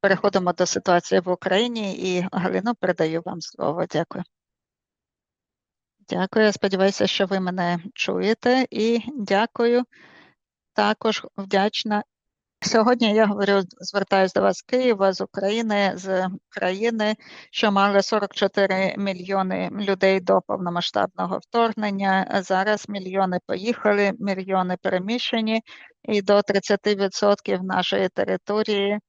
переходимо до ситуації в Україні і Галину передаю вам слово. Дякую. Дякую. Я сподіваюся, що ви мене чуєте, і дякую. Також вдячна. Сьогодні я говорю, звертаюся до вас з Києва, з України, з країни, що мали 44 мільйони людей до повномасштабного вторгнення. Зараз мільйони поїхали, мільйони переміщені, і до 30% нашої території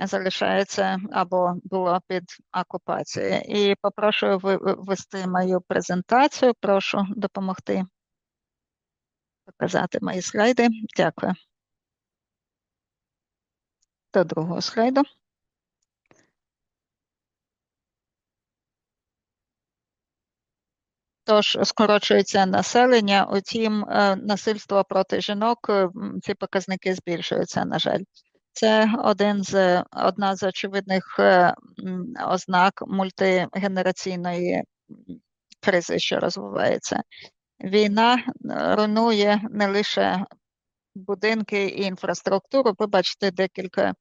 залишається або було під окупацією. І попрошу ввести мою презентацію. Прошу допомогти показати мої слайди. Дякую. До другого слайду. Тож скорочується населення, утім, насильство проти жінок, ці показники збільшуються, на жаль. Це один з одна з очевидних ознак мультигенераційної кризи, що розвивається. Війна руйнує не лише будинки і інфраструктуру. Ви бачите декілька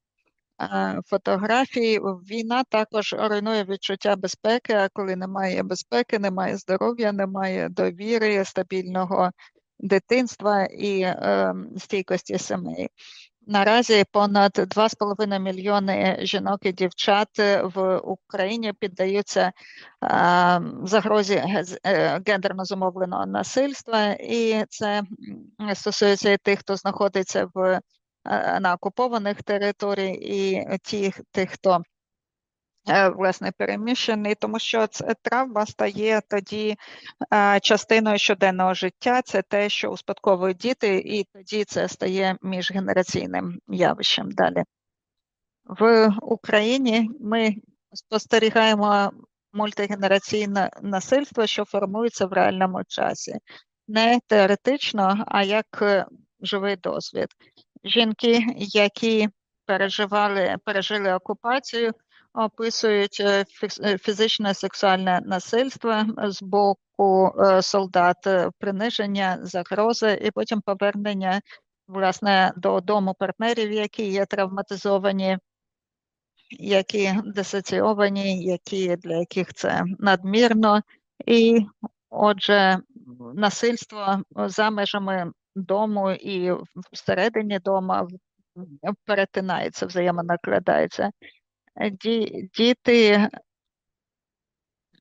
фотографій. Війна також руйнує відчуття безпеки. А коли немає безпеки, немає здоров'я, немає довіри, стабільного дитинства і е, стійкості сімей. Наразі понад 2,5 мільйони жінок і дівчат в Україні піддаються загрозі гендерно зумовленого насильства, і це стосується і тих, хто знаходиться в на окупованих територіях, і тих, тих, хто Е, власне переміщений, тому що травма стає тоді е, частиною щоденного життя. Це те, що успадковують діти, і тоді це стає міжгенераційним явищем. Далі в Україні ми спостерігаємо мультигенераційне насильство, що формується в реальному часі, не теоретично, а як е, живий досвід. Жінки, які переживали, пережили окупацію описують е, е, фізичне сексуальне насильство з боку е, солдат, приниження, загрози, і потім повернення власне додому партнерів, які є травматизовані, які дисоціовані, які для яких це надмірно, і отже, насильство за межами дому і всередині дома перетинається, взаємонакладається діти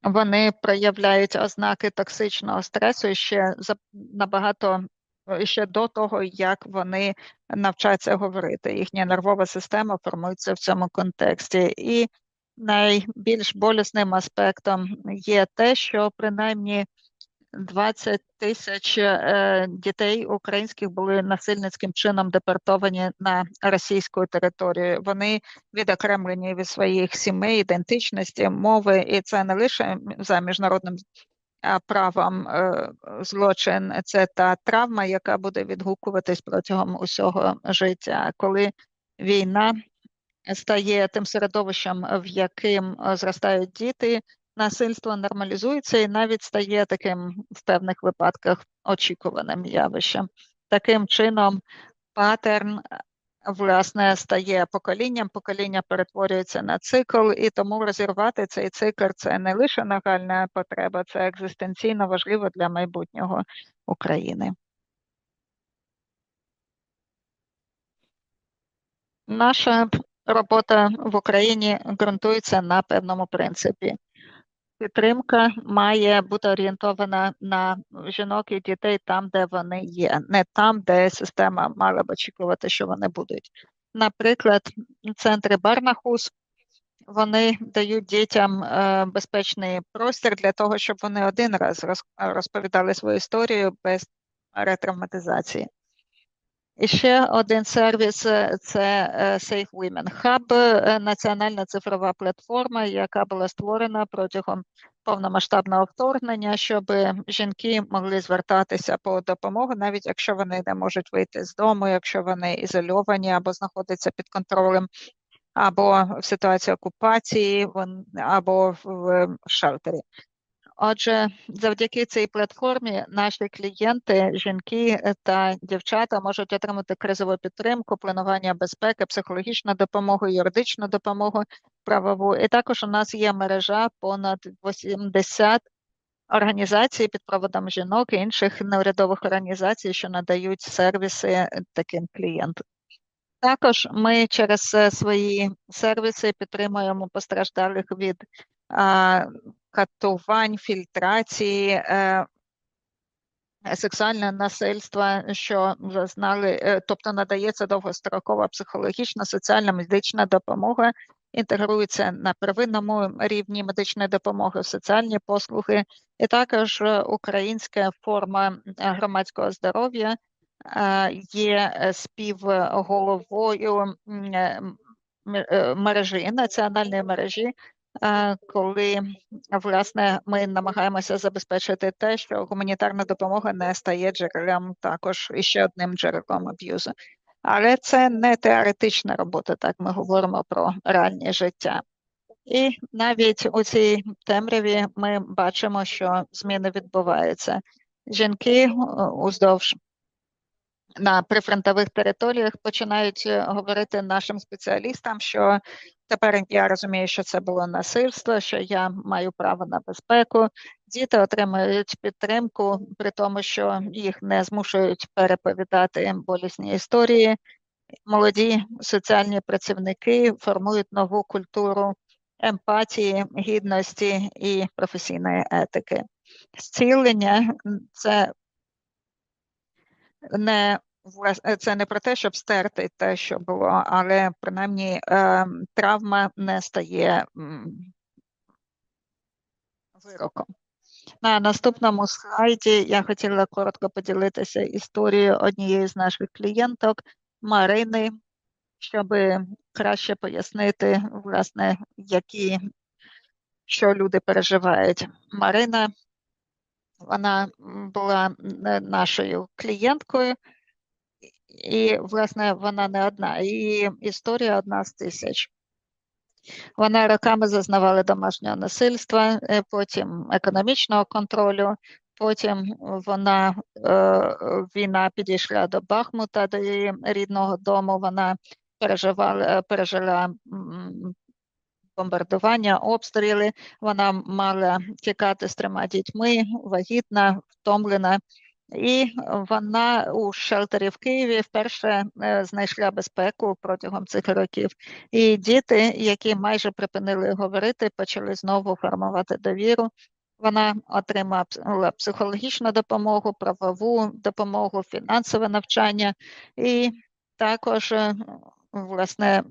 вони проявляють ознаки токсичного стресу ще набагато ще до того, як вони навчаються говорити. Їхня нервова система формується в цьому контексті. І найбільш болісним аспектом є те, що принаймні 20 тисяч е, дітей українських були насильницьким чином депортовані на російську територію. Вони відокремлені від своїх сімей, ідентичності, мови, і це не лише за міжнародним правом е, злочин, це та травма, яка буде відгукуватись протягом усього життя, коли війна стає тим середовищем, в яким зростають діти насильство нормалізується і навіть стає таким в певних випадках очікуваним явищем. Таким чином, паттерн власне стає поколінням, покоління перетворюється на цикл, і тому розірвати цей цикл це не лише нагальна потреба, це екзистенційно важливо для майбутнього України. Наша робота в Україні ґрунтується на певному принципі. Підтримка має бути орієнтована на жінок і дітей там, де вони є, не там, де система мала б очікувати, що вони будуть. Наприклад, центри Барнахус вони дають дітям е, безпечний простір для того, щоб вони один раз розповідали свою історію без ретравматизації. І ще один сервіс це е, Safe Women Hub, е, національна цифрова платформа, яка була створена протягом повномасштабного вторгнення, щоб жінки могли звертатися по допомогу, навіть якщо вони не можуть вийти з дому, якщо вони ізольовані або знаходяться під контролем, або в ситуації окупації, або в шелтері. Отже, завдяки цій платформі наші клієнти, жінки та дівчата можуть отримати кризову підтримку, планування безпеки, психологічну допомогу, юридичну допомогу правову. І також у нас є мережа понад 80 організацій під проводом жінок і інших неурядових організацій, що надають сервіси таким клієнтам. Також ми через свої сервіси підтримуємо постраждалих від катувань, фільтрації, е, сексуальне насильство, що зазнали, е, тобто надається довгострокова психологічна, соціальна медична допомога, інтегрується на первинному рівні медичної допомоги, соціальні послуги, і також українська форма громадського здоров'я є співголовою мережі національної мережі коли власне ми намагаємося забезпечити те, що гуманітарна допомога не стає джерелом також іще одним джерелом аб'юзу. Але це не теоретична робота, так ми говоримо про реальне життя. І навіть у цій темряві ми бачимо, що зміни відбуваються. Жінки уздовж на прифронтових територіях починають говорити нашим спеціалістам, що Тепер я розумію, що це було насильство, що я маю право на безпеку. Діти отримують підтримку, при тому, що їх не змушують переповідати болісні історії. Молоді соціальні працівники формують нову культуру емпатії, гідності і професійної етики. Зцілення це не Е, це не про те, щоб стерти те, що було, але принаймні е, травма не стає вироком. На наступному слайді я хотіла коротко поділитися історією однієї з наших клієнток Марини, щоб краще пояснити, власне, які що люди переживають. Марина, вона була нашою клієнткою. І, власне, вона не одна. Її історія одна з тисяч. Вона роками зазнавала домашнього насильства, е, потім економічного контролю, потім вона е, війна підійшла до Бахмута, до її рідного дому. Вона переживала, пережила бомбардування, обстріли. Вона мала тікати з трьома дітьми, вагітна, втомлена. І вона у шелтері в Києві вперше е, знайшла безпеку протягом цих років. І діти, які майже припинили говорити, почали знову формувати довіру. Вона отримала психологічну допомогу, правову допомогу, фінансове навчання і також е, власне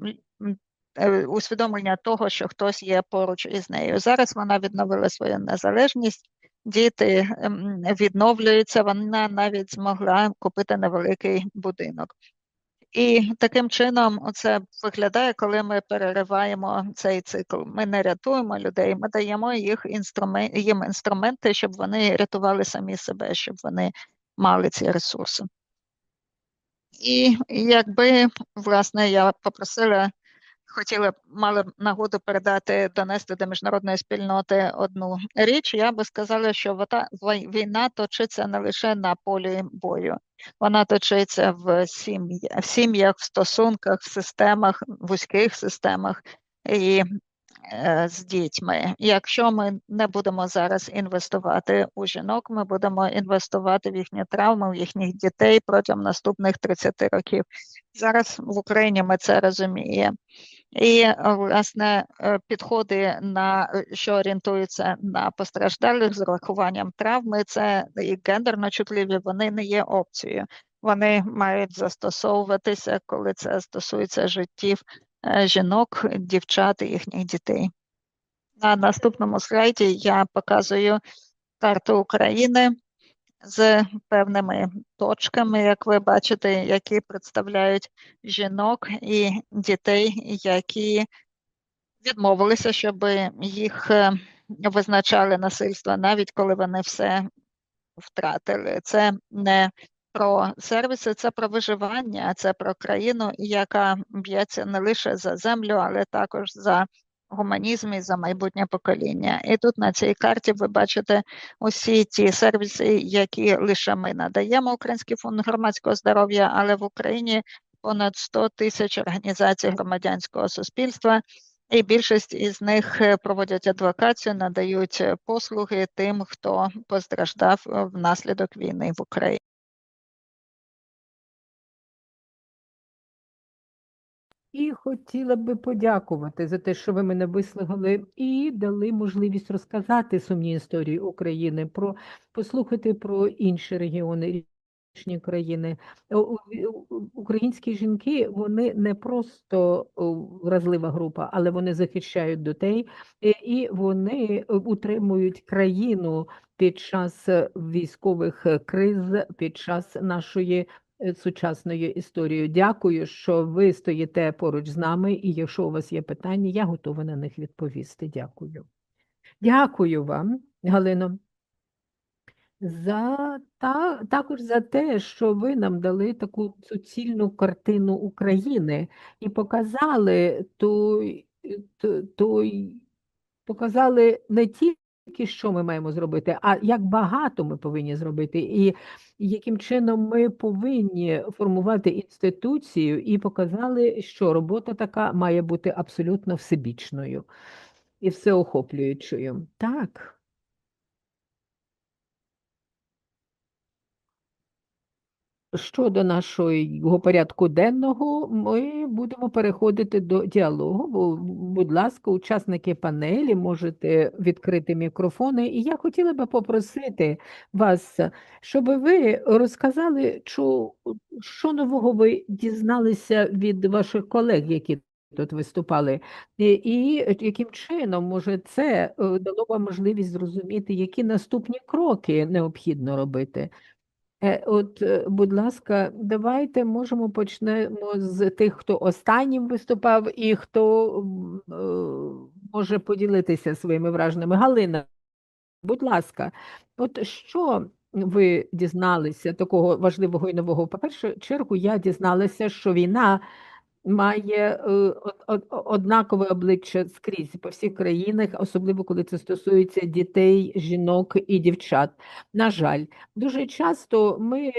е, усвідомлення того, що хтось є поруч із нею. Зараз вона відновила свою незалежність діти ем, відновлюються, вона навіть змогла купити невеликий будинок. І таким чином це виглядає, коли ми перериваємо цей цикл. Ми не рятуємо людей, ми даємо їх інструмент, їм інструменти, щоб вони рятували самі себе, щоб вони мали ці ресурси. І якби, власне, я попросила хотіла мали б нагоду передати донести до міжнародної спільноти одну річ. Я би сказала, що війна точиться не лише на полі бою, вона точиться в сім'ях, в сім'ях, в стосунках, в системах, вузьких системах і е, з дітьми. Якщо ми не будемо зараз інвестувати у жінок, ми будемо інвестувати в їхні травми, в їхніх дітей протягом наступних 30 років. Зараз в Україні ми це розуміємо. І власне е, підходи на е, що орієнтуються на постраждалих з урахуванням травми, це і гендерно чутливі, вони не є опцією. Вони мають застосовуватися, коли це стосується життів е, жінок, дівчат і їхніх дітей. На наступному слайді я показую карту України з певними точками, як ви бачите, які представляють жінок і дітей, які відмовилися, щоб їх е, визначали насильство, навіть коли вони все втратили. Це не про сервіси, це про виживання, це про країну, яка б'ється не лише за землю, але також за гуманізмі за майбутнє покоління. І тут на цій карті ви бачите усі ті сервіси, які лише ми надаємо Український фонд громадського здоров'я, але в Україні понад 100 тисяч організацій громадянського суспільства. І більшість із них е, проводять адвокацію, надають е, послуги тим, хто постраждав е, внаслідок війни в Україні. І хотіла би подякувати за те, що ви мене вислухали і дали можливість розказати сумні історії України, про послухати про інші регіони, річні країни. Українські жінки вони не просто вразлива група, але вони захищають дітей е, і вони е, утримують країну під час е, військових криз, під час нашої е, сучасної історії. Дякую, що ви стоїте поруч з нами, і якщо у вас є питання, я готова на них відповісти. Дякую. Дякую вам, Галино. За та також за те, що ви нам дали таку суцільну картину України і показали той, той показали не тільки, що ми маємо зробити, а як багато ми повинні зробити, і яким чином ми повинні формувати інституцію, і показали, що робота така має бути абсолютно всебічною і всеохоплюючою. Так. Щодо нашого порядку денного, ми будемо переходити до діалогу. Будь ласка, учасники панелі, можете відкрити мікрофони. І я хотіла би попросити вас, щоб ви розказали, чу- що нового ви дізналися від ваших колег, які тут виступали, і, і яким чином, може, це е, дало вам можливість зрозуміти, які наступні кроки необхідно робити. Е, От, е, будь ласка, давайте можемо почнемо з тих, хто останнім виступав і хто е, може поділитися своїми враженнями. Галина, будь ласка, от що ви дізналися такого важливого і нового? По першу чергу, я дізналася, що війна має е, од- од- однакове обличчя скрізь по всіх країнах, особливо коли це стосується дітей, жінок і дівчат. На жаль, дуже часто ми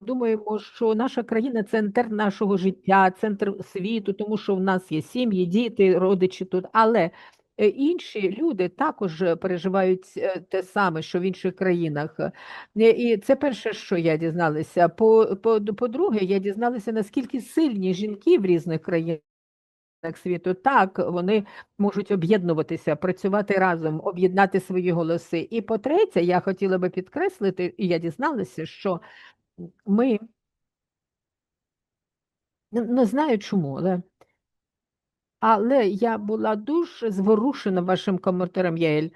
думаємо, що наша країна центр нашого життя, центр світу, тому що в нас є сім'ї, діти, родичі тут. Але інші люди також е, переживають е, те саме, що в інших країнах. Е, І це перше, що я дізналася. По, по, по-друге, я дізналася, наскільки сильні жінки в різних країнах світу. Так, вони можуть об'єднуватися, працювати разом, об'єднати свої голоси. І по-третє, я хотіла би підкреслити, і я дізналася, що ми не, не знаю чому, але, але я була дуже зворушена вашим коментарем, Яель.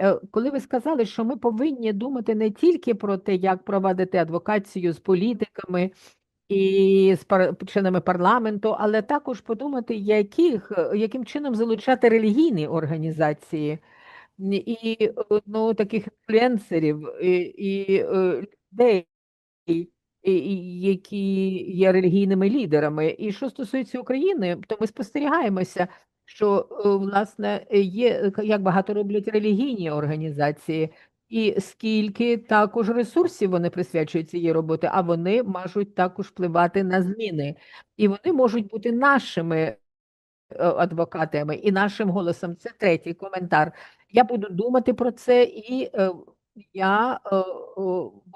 Е, Коли ви сказали, що ми повинні думати не тільки про те, як провадити адвокацію з політиками і з членами парламенту, але також подумати, яких, яким чином залучати релігійні організації і е, ну, таких інфлюенсерів, і, і е, людей, які є релігійними лідерами. І що стосується України, то ми спостерігаємося, що е, власне є е, як багато роблять релігійні організації, і скільки також ресурсів вони присвячують цієї роботи, а вони можуть також впливати на зміни, і вони можуть бути нашими е, адвокатами і нашим голосом. Це третій коментар. Я буду думати про це і. Е, я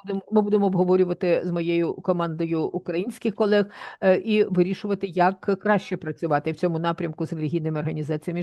будемо ми будемо обговорювати з моєю командою українських колег е, і вирішувати, як краще працювати в цьому напрямку з релігійними організаціями.